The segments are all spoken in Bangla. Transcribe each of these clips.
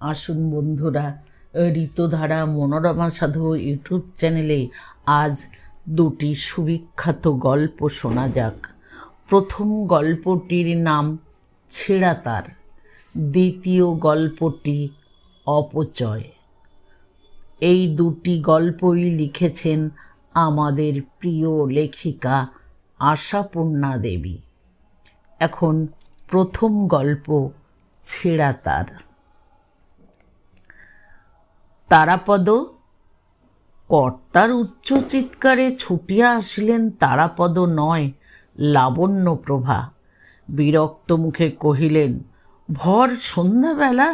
আসুন বন্ধুরা, ঋতুধারা মনোরমা সাধু ইউটিউব চ্যানেলে আজ দুটি সুবিখ্যাত গল্প শোনা যাক। প্রথম গল্পটির নাম ছেঁড়া তার, দ্বিতীয় গল্পটি অপচয়। এই দুটি গল্পই লিখেছেন আমাদের প্রিয় লেখিকা আশাপূর্ণা দেবী। এখন প্রথম গল্প ছেঁড়া তার। তারাপদ। কর্তার উচ্চ চিৎকারে ছুটিয়া আসিলেন তারাপদ নয়, লাবণ্য প্রভা। বিরক্ত মুখে কহিলেন, ভর সন্ধ্যাবেলা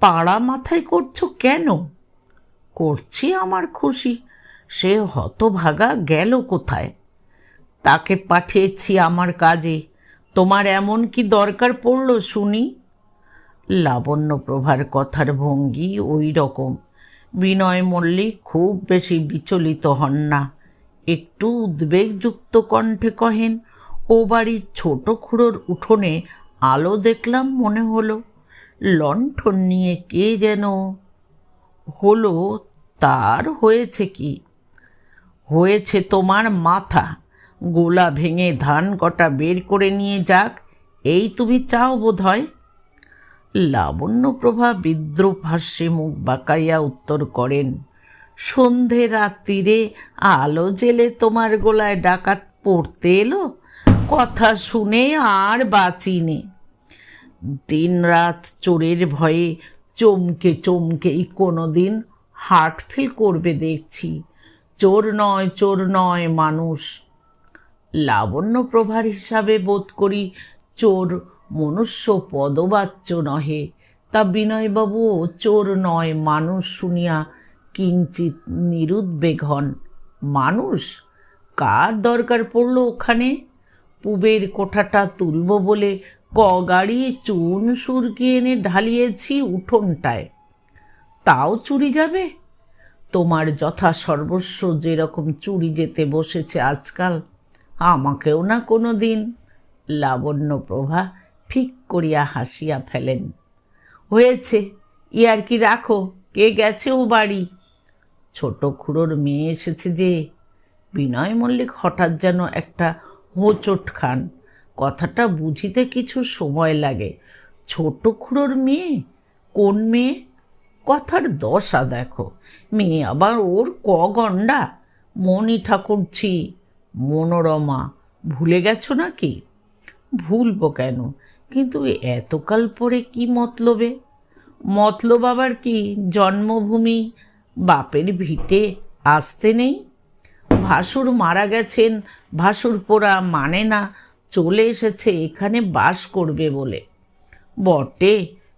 পাড়া মাথায় করছ কেন? করছি আমার খুশি, সে হতভাগা গেল কোথায়? তাকে পাঠিয়েছি আমার কাজে, তোমার এমন কি দরকার পড়ল শুনি? লাবণ্য প্রভার কথার ভঙ্গি ওই রকম। বিনয় মল্লিক খুব বেশি বিচলিত হন না। একটু উদ্বেগযুক্ত কণ্ঠে কহেন, ও বাড়ির ছোট খুঁড়োর উঠোনে আলো দেখলাম মনে হলো। লণ্ঠন নিয়ে কে যেন হলো, তার হয়েছে কি? হয়েছে তোমার মাথা। গোলা ভেঙে ধান কটা বের করে নিয়ে যাক। এই তুমি চাও বোধ হয় লাবণ্যপ্রভা বিদ্রুপ হাস্যে মুখ বাঁকাইয়া উত্তর করেন, সন্ধে রাত্রিরে আলো জেলে তোমার গোলায় ডাকাত পড়তে এলো? কথা শুনে আর বাঁচিনে দিন রাত চোরের ভয়ে চমকে চমকেই কোনো দিন হার্ট ফেল করবে দেখছি। চোর নয় চোর নয় মানুষ। লাবণ্য প্রভার হিসাবে বোধ করি চোর মনুষ্য পদবাচ্য নহে। তা বিনয়বাবুও চোর নয়, মানুষ শুনিয়া কিঞ্চিত নিরুদ্বেগ হন। মানুষ? কার দরকার পড়ল ওখানে? পুবের কোঠাটা তুলব বলে ক গাড়ি চুন সুরকি এনে ঢালিয়েছি উঠোনটায়। তাও চুরি যাবে? তোমার যথা সর্বস্ব যেরকম চুরি যেতে বসেছে আজকাল, আমাকেও না কোনো দিন। লাবণ্য প্রভা ফিক করিয়া হাসিয়া ফেলেন। হয়েছে, ইয়ার কি রাখো কে গেছে ও বাড়ি? ছোট খুড়োর মেয়ে এসেছে যে। বিনয় মল্লিক হঠাৎ যেন একটা হোঁচট খান। কথাটা বুঝিতে কিছু সময় লাগে। ছোট খুড়োর মেয়ে? কোন মেয়ে? কথার দশা দেখো। মেয়ে আবার ওর ক গণ্ডা? মণি ঠাকুরছি মনোরমা। ভুলে গেছো নাকি? ভুলবো কেন? কিন্তু এতকাল পরে কি মতলবে? মতলব আবার কি? জন্মভূমি, বাপের ভিটে আসতে নেই? ভাসুর মারা গেছেন, ভাসুর পোড়া মানে না, চলে এসেছে, এখানে বাস করবে বলে। বটে,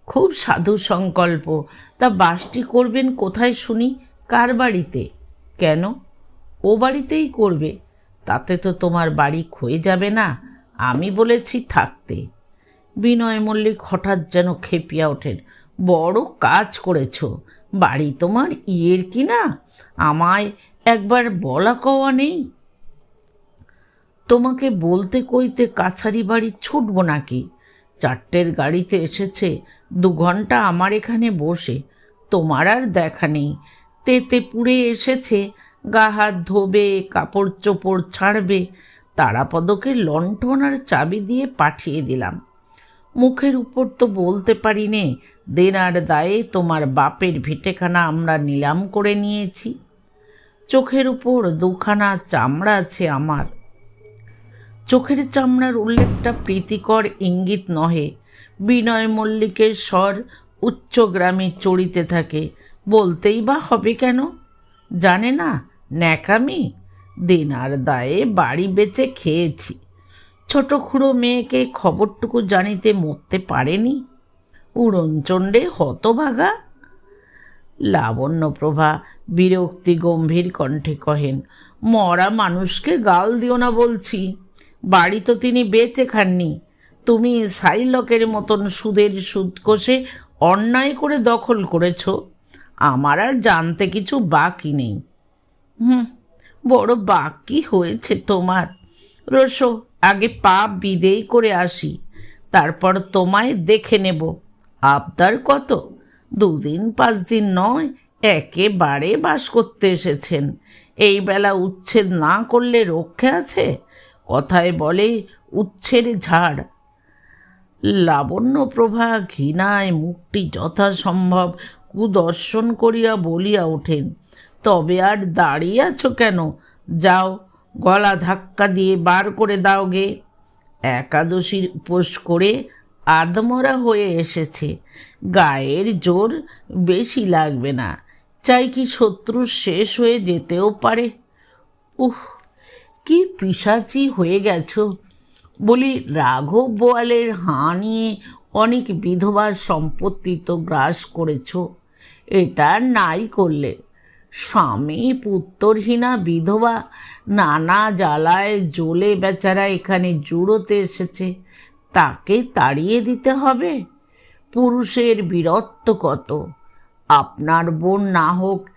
খুব সাধু সংকল্প। তা বাসটি করবেন কোথায় শুনি? কার বাড়িতে? কেন? ও বাড়িতেই করবে। তাতে তো তোমার বাড়ি ক্ষয়ে যাবে না, আমি বলেছি থাকতে। বিনয় মল্লিক হঠাৎ যেন খেপিয়া ওঠেন। বড় কাজ করেছ। বাড়ি তোমার ইয়ের কি না? আমায় একবার বলা কওয়া নেই। তোমাকে বলতে কইতে কাছারি বাড়ি ছুটব নাকি? চারটের গাড়িতে এসেছে, দু ঘণ্টা আমার এখানে বসে। তোমার আর দেখা নেই। তেতে পুড়ে এসেছে, গা হাত ধোবে, কাপড় চোপড় ছাড়বে। তারাপদকে লণ্ঠন আর চাবি দিয়ে পাঠিয়ে দিলাম। মুখের উপর তো বলতে পারি নে দেনার দায়ে তোমার বাপের ভিটেখানা আমরা নিলাম করে নিয়েছি। চোখের উপর দুখানা চামড়া আছে আমার। চোখের চামড়ার উল্লেখটা প্রীতিকর ইঙ্গিত নহে, বিনয় মল্লিকের স্বর উচ্চগ্রামে চড়িতে থাকে। বলতেই বা হবে কেন? জানে না, ন্যাকামি? দেনার দায়ে বাড়ি বেচে খেয়েছি। ছোট খুঁড়ো মেয়েকে খবরটুকু জানিতে মরতে পারেনি? উড়নচণ্ডে হতভাগা। লাবণ্যপ্রভা বিরক্তি গম্ভীর কণ্ঠে কহেন, মরা মানুষকে গাল দিও না বলছি। বাড়ি তো তিনি বেচে খাননি। তুমি সাইলকের মতন সুদের সুদ কষে অন্যায় করে দখল করেছ। আমার আর জানতে কিছু বাকি নেই। হুম, বড় বাকি হয়েছে তোমার। রসো, আগে পাপ বিদেয় করে আসি, তারপর তোমায় দেখে নেব। আবদার কত? দুদিন পাঁচ দিন নয়, একেবারে বাস করতে এসেছেন। এই বেলা উচ্ছেদ না করলে রক্ষে আছে? কথায় বলে উচ্ছের ঝাড়। লাবণ্যপ্রভা ঘৃণায় মুখটি যথাসম্ভব কুদর্শন করিয়া বলিয়া ওঠেন, তবে আর দাঁড়িয়ে আছো কেন? যাও গলা ধাক্কা দিয়ে বার করে দাও গে। একাদশীর উপোস করে আদমরা হয়ে এসেছে। গায়ের জোর বেশি লাগবে না। চাই কি শত্রু শেষ হয়ে যেতেও পারে। উহ, কি পিসাচি হয়ে গেছ। বলি, রাঘব বোয়ালের হাঁ নিয়ে অনেক বিধবার সম্পত্তি তো গ্রাস করেছ। এটা নাই করলে স্বামী পুত্তরহীনা বিধবা, নানা জ্বালায় জ্বলে বেচারা এখানে জুড়োতে এসেছে। তাকে তাড়িয়ে দিতে হবে। পুরুষের বীরত্ব কত? আপনার বোন না হোক,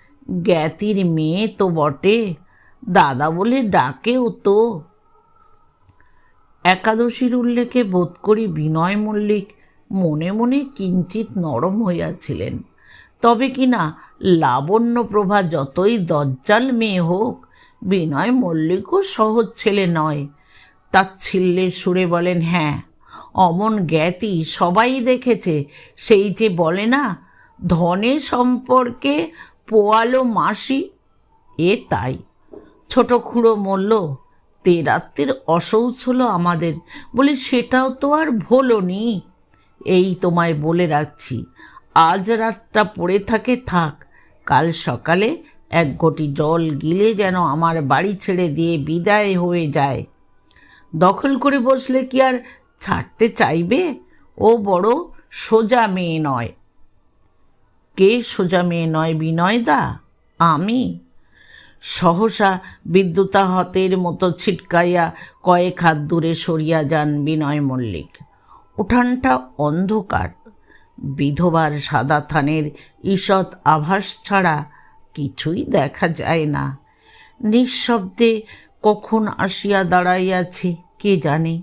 জ্ঞাতির মেয়ে তো বটে। দাদা বলে ডাকেও তো। একাদশীর উল্লেখে বোধ করি বিনয় মল্লিক মনে মনে কিঞ্চিত নরম হইয়াছিলেন। তবে কি না লাবণ্যপ্রভা যতই দজ্জাল মেয়ে হোক, বিনয় মল্লিকও সহজ ছেলে নয়। তাচ্ছিল্যের সুরে বলেন হ্যাঁ অমন জ্ঞাতি সবাই দেখেছে। সেই যে বলে না, ধনে সম্পর্কে পোয়ালো মাসি, এ তাই। ছোট খুঁড়ো মরল, তে রাত্রির অসৌচ হলো আমাদের, বলি সেটাও তো আর ভোলনি। এই তোমায় বলে রাখছি আজ রাতটা পড়ে থাকে, থাক। কাল সকালে এক ঘটি জল গিলে যেন আমার বাড়ি ছেড়ে দিয়ে বিদায় হয়ে যায়। দখল করে বসলে কি আর ছাড়তে চাইবে? ও বড় সোজা মেয়ে নয়। কে সোজা মেয়ে নয় বিনয়দা? আমি? সহসা বিদ্যুতাহতের মতো ছিটকাইয়া কয়েক হাত দূরে সরিয়া যান বিনয় মল্লিক। উঠানটা অন্ধকার। বিধবার সাদা থানের ঈষৎ আভাস ছাড়া কিছুই দেখা যায় না। নিঃশব্দে কখন আসিয়া দাঁড়াইয়াছে কে জানে?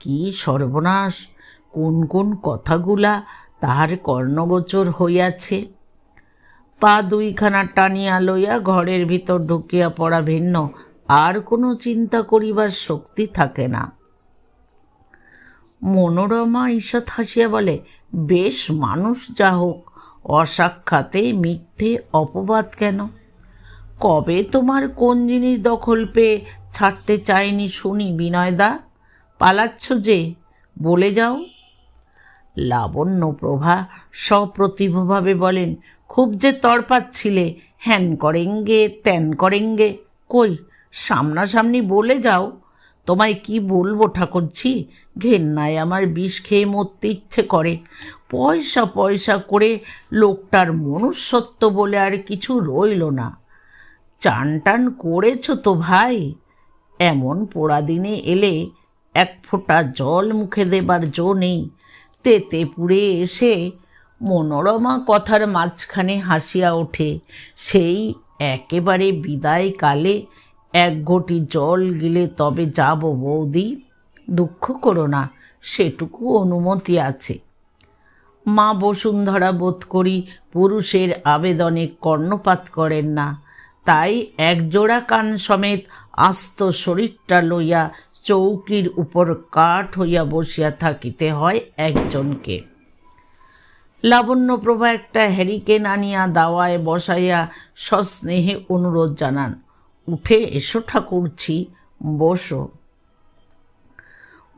কি সর্বনাশ, কোন কোন কথাগুলা তাহার কর্ণগোচর হইয়াছে? পা দুইখানা টানিয়া লইয়া ঘরের ভিতর ঢুকিয়া পড়া ভিন্ন আর কোনো চিন্তা করিবার শক্তি থাকে না। মনোরমা ঈষৎ হাসিয়া বলে বেশ মানুষ যা হোক, অসাক্ষাতে মিথ্যে অপবাদ কেন? কবে তোমার কোন জিনিস দখল পেয়ে ছাড়তে চায়নি শুনি বিনয়দা? পালাচ্ছ যে, বলে যাও। লাবণ্য প্রভা সপ্রতিভভাবে বলেন, খুব যে তড়পাচ্ছিলে, হ্যান করেঙ্গে, ত্যান করেঙ্গে, কই, সামনাসামনি বলে যাও। তোমায় কি বলব ঠাকুরছি ঘেন্নায় আমার বিষ খেয়ে মরতে ইচ্ছে করে। পয়সা পয়সা করে লোকটার মনুষ্যত্ব বলে আর কিছু রইল না। চান টান করেছ তো ভাই। এমন পোড়া দিনে এলে এক ফোঁটা জল মুখে দেবার জো নেই। তেতে পুড়ে এসে মনোরমা কথার মাঝখানে হাসিয়া ওঠে। সেই একেবারে বিদায় কালে এক ঘটি জল গিলে তবে যাব বৌদি। দুঃখ করো না, সেটুকু অনুমতি আছে। মা বসুন্ধরা বোধ করি পুরুষের আবেদনে কর্ণপাত করেন না। তাই একজোড়া কান সমেত আস্ত শরীরটা লইয়া চৌকির উপর কাঠ হইয়া বসিয়া থাকিতে হয় একজনকে। লাবণ্যপ্রভা একটা হ্যারিকেন আনিয়া দাওয়ায় বসাইয়া সস্নেহে অনুরোধ জানান উঠে এসো ঠাকুরছি বসো।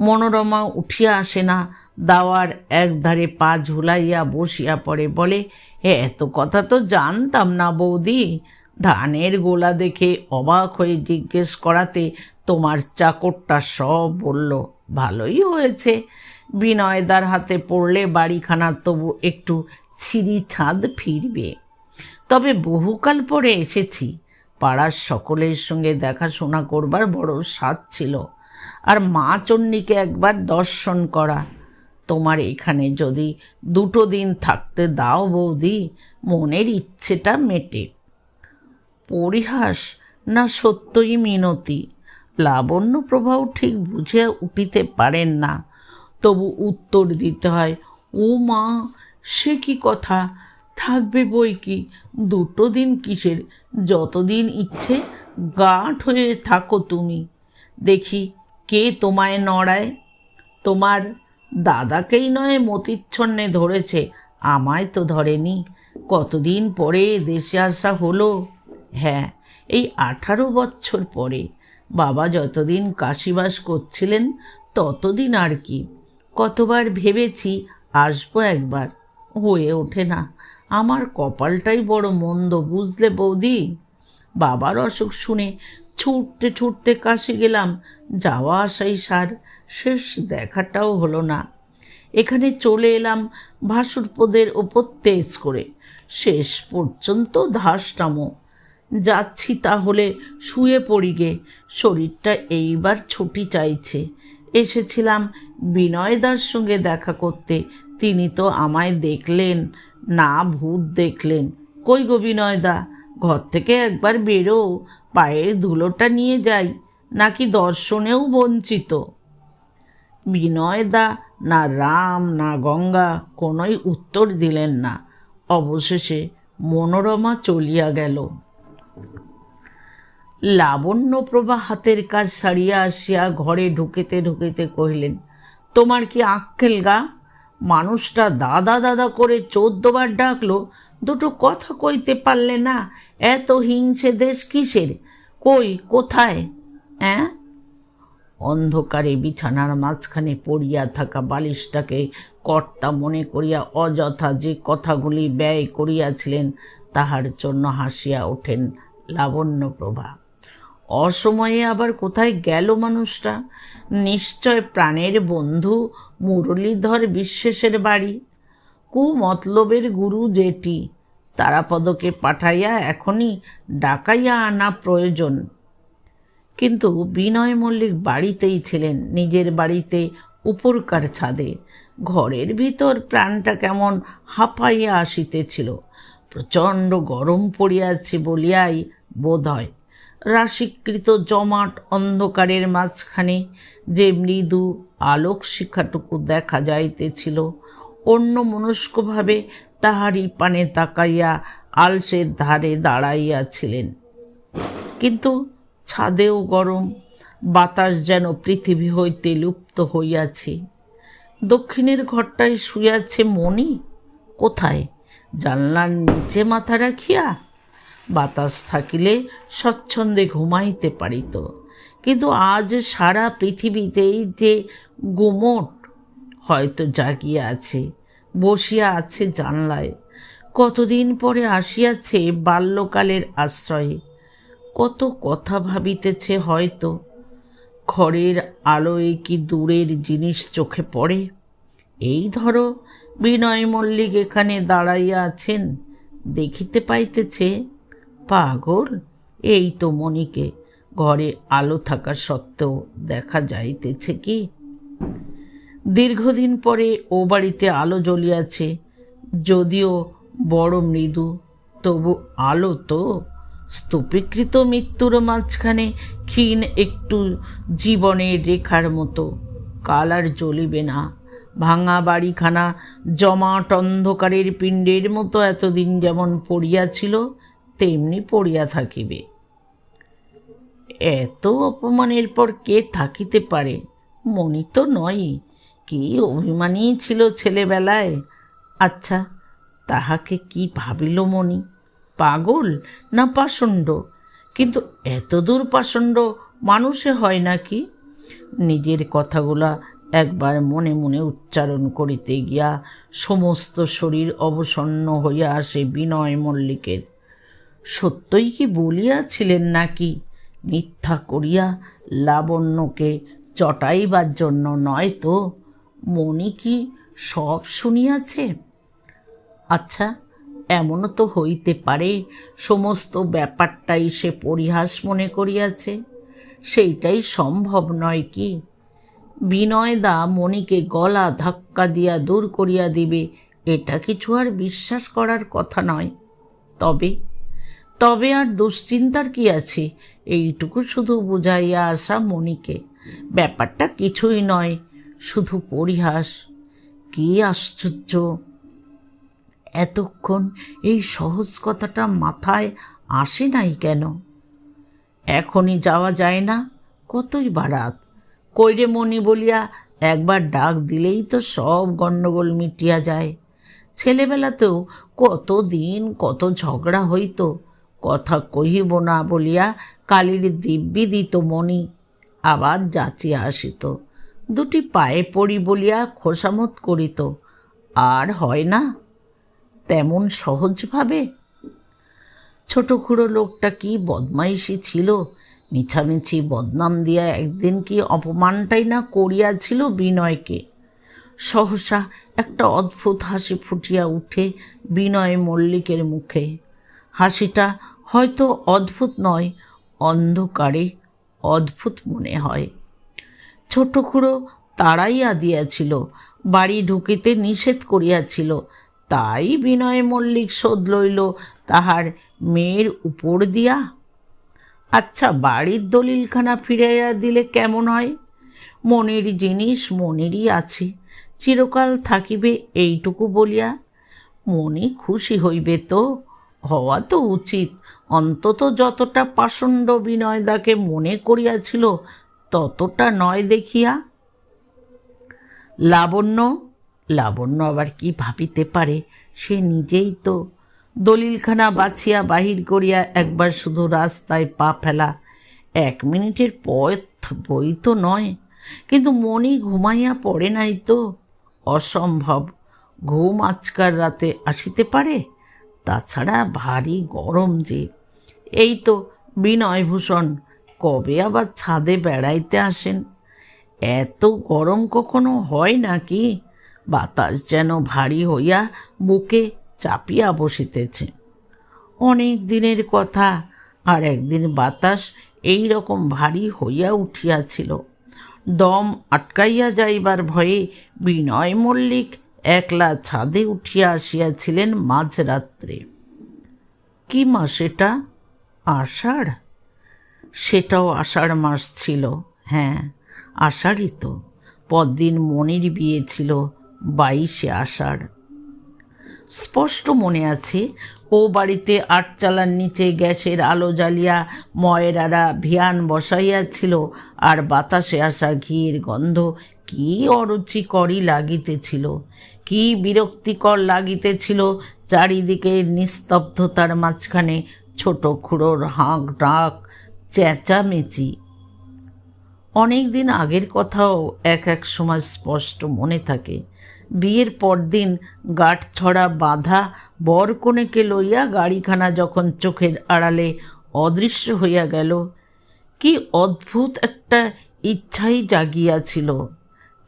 মনোরমা উঠিয়া আসে না, দাওয়ার একধারে পা ঝুলাইয়া বসিয়া পড়ে। বলে এত কথা তো জানতাম না বৌদি। ধানের গোলা দেখে অবাক হয়ে জিজ্ঞেস করাতে তোমার চাকরটা সব বলল, ভালোই হয়েছে। বিনয়দার হাতে পড়লে বাড়িখানা তবু একটু ছিঁড়ি ছাদ ফিরবে। তবে বহুকাল পরে এসেছি। পাড়ার সকলের সঙ্গে দেখাশোনা করবার বড় স্বাদ ছিল। আর মা চন্ডীকে একবার দর্শন করা। তোমার এখানে যদি দুটো দিন থাকতে দাও বৌদি, মনের ইচ্ছেটা মেটে। পরিহাস না সত্যই মিনতি। লাবণ্য প্রভাও ঠিক বুঝে উঠিতে পারেন না। তবু উত্তর দিতে হয়, ও মা, সে কি কথা? থাকবে বই কি? দুটো দিন কিসের? যতদিন ইচ্ছে গাঁট হয়ে থাকো তুমি। দেখি কে তোমায় নড়ায়। তোমার দাদাকেই নয় মতিচ্ছন্নে ধরেছে, আমায় তো ধরেনি। কতদিন পরে দেশে আসা হলো? হ্যাঁ এই আঠারো বছর পরে। বাবা যতদিন কাশিবাস করছিলেন, ততদিন আর কি। কতবার ভেবেছি আসব একবার, হয়ে ওঠে না। আমার কপালটাই বড় মন্দ, বুঝলে বৌদি? বাবার অসুখ শুনে ছুটতে ছুটতে কাশি গেলাম। যাওয়া আসাই সার, শেষ দেখাটাও হলো না। এখানে চলে এলাম ভাসুরপদের ওপর তেজ করে। শেষ পর্যন্ত ধাসটামো। যাচ্ছি তাহলে শুয়ে পড়ি গে। শরীরটা এইবার ছুটি চাইছে। এসেছিলাম বিনয়দার সঙ্গে দেখা করতে। তিনি তো আমায় দেখলেন। না ভূত দেখলেন। কই গো বিনয়দা, ঘর থেকে একবার বেরো, পায়ের ধুলোটা নিয়ে যাই, নাকি দর্শনেও বঞ্চিত। বিনয়দা, না রাম, না গঙ্গা, কোনোই উত্তর দিলেন না। অবশেষে মনোরমা চলিয়া গেল। লাবণ্যপ্রভা হাতের কাজ সারিয়া আসিয়া ঘরে ঢুকিতে ঢুকিতে কহিলেন, তোমার কি আক্কেল গা? মানুষটা দাদা দাদা করে চোদ্দবার ডাকলো, দুটো কথা কইতে পারলে না, এত হিংসে দেশ কিসের? কই, কোথায়? অ্যাঁ? অন্ধকারে বিছানার মাঝখানে পড়িয়া থাকা বালিশটাকে কর্তা মনে করিয়া অযথা যে কথাগুলি ব্যয় করিয়াছিলেন, তাহার জন্য হাসিয়া ওঠেন লাবণ্যপ্রভা। অসময়ে আবার কোথায় গেল মানুষটা? নিশ্চয় প্রাণের বন্ধু মুরলীধর বিশ্বেশের বাড়ি। কু মতলবের গুরু যেটি তারাপদকে পাঠাইয়া এখনই ডাকাইয়া আনা প্রয়োজন। কিন্তু বিনয় মল্লিক বাড়িতেই ছিলেন, নিজের বাড়িতে উপরকার ছাদে। ঘরের ভিতর প্রাণটা কেমন হাঁপাইয়া আসিতেছিল। প্রচণ্ড গরম পড়িয়াছে বলিয়াই বোধ হয়। রাশিকৃত জমাট অন্ধকারের মাঝখানে যে মৃদু আলোক শিখাটুকু দেখা যাইতেছিল অন্য মনস্কভাবে তাহারই পানে তাকাইয়া আলসের ধারে দাঁড়াইয়াছিলেন। কিন্তু ছাদেও গরম, বাতাস যেন পৃথিবী হইতে লুপ্ত হইয়াছে। দক্ষিণের ঘরটায় শুয়াছে মণি? কোথায়? জানলার নিচে মাথা রাখিয়া বাতাস থাকিলে স্বচ্ছন্দে ঘুমাইতে পারিত। কিন্তু আজ সারা পৃথিবীতেই যে গুমট হয়তো জাগিয়া আছে, বসিয়া আছে জানলায়, কতদিন পরে আসিয়াছে বাল্যকালের আশ্রয়ে, কত কথা ভাবিতেছে হয়তো, ঘরের আলোয় কি দূরের জিনিস চোখে পড়ে? এই ধরো বিনয় মল্লিক এখানে দাঁড়াইয়া আছেন, দেখিতে পাইতেছে পাগল? এই তো মণিকে ঘরে আলো থাকা সত্ত্বেও দেখা যাইতেছে কি? দীর্ঘদিন পরে ও বাড়িতে আলো জ্বলিয়াছে, যদিও বড় মৃদু, তবু আলো তো। স্তূপীকৃত মৃত্যুর মাঝখানে ক্ষীণ একটু জীবনের রেখার মতো কাল আর জ্বলিবে না। ভাঙা বাড়িখানা জমাট অন্ধকারের পিণ্ডের মতো এতদিন যেমন পড়িয়াছিল তেমনি পড়িয়া থাকিবে। এত অপমানের পর কে থাকিতে পারে? মনি তো নয় কি অভিমানী ছিল ছেলেবেলায়? আচ্ছা তাহাকে কি ভাবিল মনি পাগল না পাষণ্ড? কিন্তু এতদূর পাষণ্ড মানুষে হয় নাকি? নিজের কথাগুলা একবার মনে মনে উচ্চারণ করিতে গিয়া সমস্ত শরীর অবসন্ন হইয়া আসে বিনয় মল্লিকের। সত্যই কি বলিয়াছিলেন নাকি? মিথ্যা করিয়া লাবণ্যকে চটাইবার জন্য নয় তো? মনি কি সব শুনিয়াছে? আচ্ছা এমনও তো হইতে পারে, সমস্ত ব্যাপারটাই সে পরিহাস মনে করিয়াছে। সেইটাই সম্ভব নয় কি? বিনয়দা মণিকে গলা ধাক্কা দিয়া দূর করিয়া দিবে, এটা কিছু আর বিশ্বাস করার কথা নয়। তবে তবে আর দুশ্চিন্তার কি আছে? এইটুকু শুধু বুঝাইয়া আসা মণিকে। ব্যাপারটা কিছুই নয়, শুধু পরিহাস। কি আশ্চর্য! এতক্ষণ এই সহজ কথাটা মাথায় আসে নাই কেন? এখনই যাওয়া যায় না, কতই বারাত কইরে মনি বলিয়া একবার ডাক দিলেই তো সব গণ্ডগোল মিটিয়া যায়। ছেলেবেলাতেও কত দিন কত ঝগড়া হইতো কথা কহিব না বলিয়া কালীর দিব্যি দিত মনি আবার যাচিয়া আসিত। দুটি পায়ে পড়ি বলিয়া খোসামত করিত। আর হয় না? তেমন সহজভাবে ছোট খুড়ো লোকটা কি বদমাইশি ছিল? মিছামিছি বদনাম দিয়া একদিন কি অপমানটাই না করিয়াছিল বিনয়কে? সহসা একটা অদ্ভুত হাসি ফুটিয়া উঠে বিনয় মল্লিকের মুখে। হাসিটা হয়তো অদ্ভুত নয়, অন্ধকারে অদ্ভুত মনে হয়। ছোট খুড়ো তাড়াইয়া দিয়াছিল বাড়ি ঢুকিতে নিষেধ করিয়াছিল, তাই বিনয় মল্লিক শোধ লইল, তাহার মেয়ের উপর দিয়া। আচ্ছা বাড়ির দলিলখানা ফিরাইয়া দিলে কেমন হয়? মনের জিনিস মনেরই আছে, চিরকাল থাকিবে এইটুকু বলিয়া। মনে খুশি হইবে তো, হওয়া তো উচিত। অন্তত যতটা পাষণ্ড বিনয়দাকে মনে করিয়াছিল, ততটা নয় দেখিয়া। লাবণ্য লাবণ্য আবার কি ভাবিতে পারে? সে নিজেই তো দলিলখানা বাছিয়া বাহির করিয়া একবার শুধু রাস্তায় পা ফেলা। এক মিনিটের পথ বই তো নয়, কিন্তু মনি ঘুমাইয়া পড়ে নাই তো। অসম্ভব, ঘুম আজকার রাতে আসিতে পারে? তাছাড়া ভারী গরম যে। এই তো বিনয়ভূষণ কবে আবার ছাদে বেড়াইতে আসেন? এত গরম কখনো হয় নাকি? বাতাস যেন ভারী হইয়া বুকে চাপিয়া বসিতেছে। অনেক দিনের কথা, আর একদিন বাতাস এই রকম ভারী হইয়া উঠিয়াছিল। দম আটকাইয়া যাইবার ভয়ে বিনয় মল্লিক একলা ছাদে উঠিয়া আসিয়াছিলেন মাঝরাত্রে। কি মাস এটা? আষাঢ়? সেটাও আষাঢ় মাস ছিল হ্যাঁ আষাঢ়ই তো। পরদিন মনির বিয়ে ছিল, বাইশে আষাঢ়। স্পষ্ট মনে আছে, ও বাড়িতে আটচালার নিচে গ্যাসের আলো জ্বালিয়া ময়রারা ভিয়ান বসাইয়াছিল, আর বাতাসে আসা ঘিয়ের গন্ধ কি অরুচিকরই লাগিতেছিল। কি বিরক্তিকর লাগিতেছিল চারিদিকে নিস্তব্ধতার মাঝখানে ছোট খুঁড়োর হাঁক ডাক, চেঁচামেচি। অনেক দিন আগের কথাও এক এক সময় স্পষ্ট মনে থাকে। বিয়ের পরদিন গাঠ ছড়া বাঁধা বর কনেকে লইয়া গাড়িখানা যখন চোখের আড়ালে অদৃশ্য হইয়া গেল, কি অদ্ভুত একটা ইচ্ছাই জাগিয়াছিল।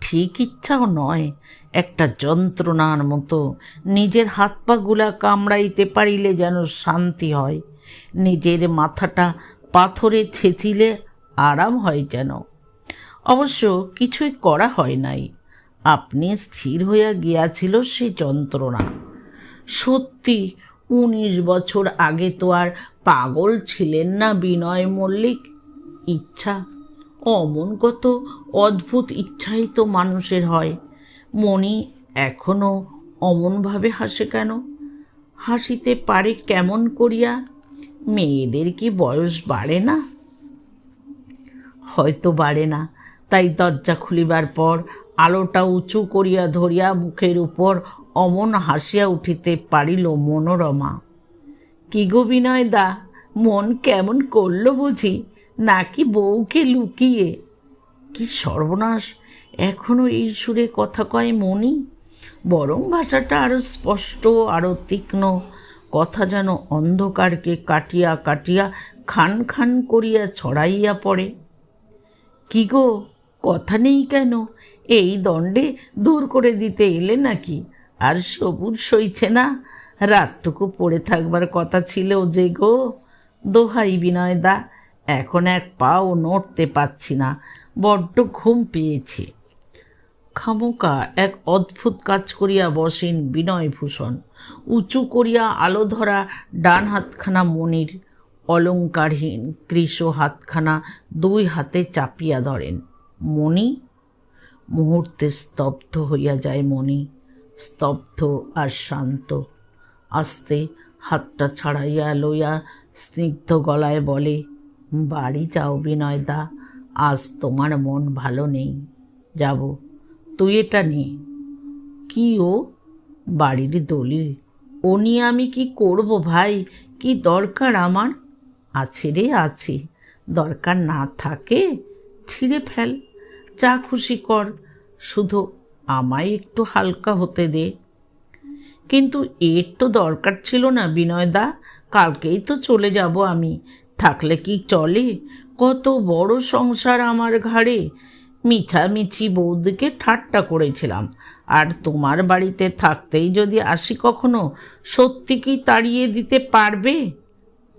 ঠিক ইচ্ছাও নয়। একটা যন্ত্রণার মতো নিজের হাত পাগুলা কামড়াইতে পারিলে যেন শান্তি হয়। নিজের মাথাটা পাথরে ছেঁচিলে আরাম হয় যেন। অবশ্য কিছুই করা হয় নাই। আপনি স্থির হইয়া গিয়াছিল সে যন্ত্রণা। সত্যি উনিশ বছর আগে তো আর পাগল ছিলেন না বিনয় মল্লিক। ইচ্ছা অমন কত অদ্ভুত ইচ্ছাই তো মানুষের হয়। মনি এখনও অমনভাবে হাসে কেন? হাসিতে পারে কেমন করিয়া? মেয়েদের কি বয়স বাড়ে না? হয়তো বাড়ে না, তাই দরজা খুলিবার পর আলোটা উঁচু করিয়া ধরিয়া মুখের উপর অমন হাসিয়া উঠিতে পারিল মনোরমা। কি গো বিনয় দা মন কেমন করল বুঝি? নাকি বউকে লুকিয়ে? কি সর্বনাশ! এখনও এই সুরে কথা কয় মনি বরং ভাষাটা আরও স্পষ্ট আরও তীক্ষ্ণ। কথা যেন অন্ধকারকে কাটিয়া কাটিয়া খান খান করিয়া ছড়াইয়া পড়ে। কি গো, কথা নেই কেন? এই দণ্ডে দূর করে দিতে এলে নাকি? আর সবুর সইছে না? রাতটুকু পড়ে থাকবার কথা ছিল যে গো। দোহাই বিনয় দা এখন এক পাও নড়তে পাচ্ছি না, বড্ড ঘুম পেয়েছি। খামোকা এক অদ্ভুত কাজ করিয়া বসেন বিনয়ভূষণ, উঁচু করিয়া আলো ধরা ডান হাতখানা মনির, অলঙ্কারহীন কৃষ হাতখানা দুই হাতে চাপিয়া ধরেন। মণি? মুহূর্তে স্তব্ধ হইয়া যায় মণি, স্তব্ধ আর শান্ত। আস্তে হাতটা ছাড়াইয়া লইয়া স্নিগ্ধ গলায় বলে বাড়ি যাও বিনয়দা, আজ তোমার মন ভালো নেই। যাব, তুই এটা নে। কি ও? বাড়ির দলিল। ও নিয়ে আমি কি করব ভাই? কি দরকার আমার? আছে রে, আছে। দরকার না থাকে, ছিঁড়ে ফেল। যা খুশি কর, শুধু আমায় একটু হালকা হতে দে। কিন্তু এর তো দরকার ছিল না বিনয়দা। কালকেই তো চলে যাব আমি। থাকলে কি চলে? কত বড় সংসার আমার ঘাড়ে। মিছামিছি বৌদিকে ঠাট্টা করেছিলাম। আর তোমার বাড়িতে থাকতেই যদি আসি কখনো, সত্যি কি তাড়িয়ে দিতে পারবে?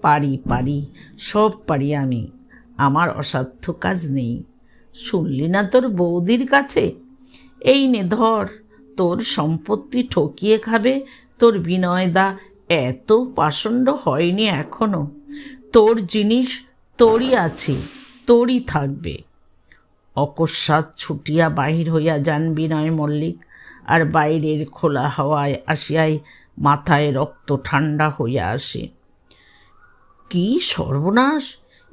পারি পারি, সব পারি আমি। আমার অসাধ্য কাজ নেই। শুনলি না তোর বৌদির কাছে? এই নে ধর, তোর সম্পত্তি ঠকিয়ে খাবে, তোর বিনয়দা এত পাষণ্ড হয়নি এখনও। তোর জিনিস তোরই আছে, তোরই থাকবে। অকস্মাৎ ছুটিয়া বাহির হইয়া যান বিনয় মল্লিক, আর বাইরের খোলা হাওয়ায় আসিয়াই মাথায় রক্ত ঠান্ডা হইয়া আসে। কি সর্বনাশ!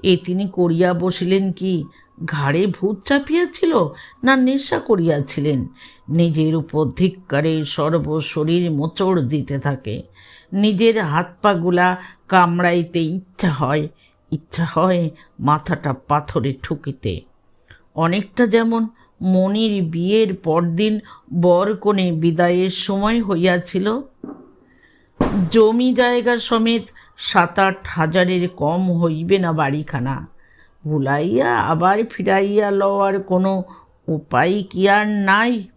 এ তিনি করিয়া বসিলেন কি, ঘাড়ে ভূত চাপিয়াছিল না নেশা করিয়াছিলেন? নিজের উপর ধিক্কারে সর্বশরীর মোচড় দিতে থাকে। নিজের হাত পাগুলা কামড়াইতে ইচ্ছা হয়। ইচ্ছা হয় মাথাটা পাথরে ঠুকিতে। অনেকটা যেমন মনির বিয়ের পরদিন বর কনে বিদায়ের সময় হইয়াছিল। জমি জায়গা সমেত সাত আট হাজারের কম হইবে না বাড়িখানা। ভুলাইয়া আবার ফিরাইয়া লওয়ার কোনো উপায় কি আর নাই?